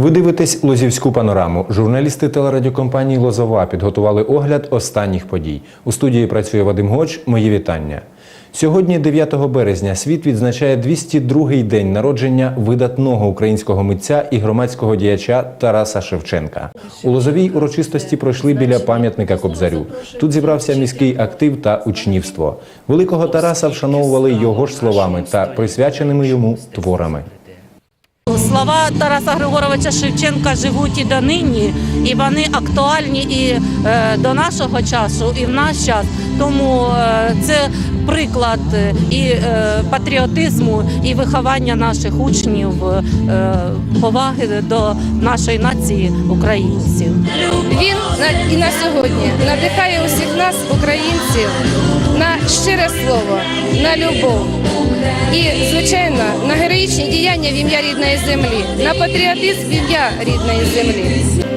Ви дивитесь Лозівську панораму. Журналісти телерадіокомпанії Лозова підготували огляд останніх подій. У студії працює Вадим Гоч. Мої вітання. Сьогодні, 9 березня, світ відзначає 202-й день народження видатного українського митця і громадського діяча Тараса Шевченка. У Лозовій урочистості пройшли біля пам'ятника Кобзарю. Тут зібрався міський актив та учнівство. Великого Тараса вшановували його ж словами та присвяченими йому творами. Слова Тараса Григоровича Шевченка живуть і донині, і вони актуальні і е, до нашого часу, і в наш час. Тому е, це приклад е, і патріотизму, і виховання наших учнів, поваги до нашої нації українців. Він на- і на сьогодні надихає усіх нас, українців, на щире слово, на любов і, звичайно, на героїчні діяння в ім'я рідної землі, на патріотизм в ім'я рідної землі.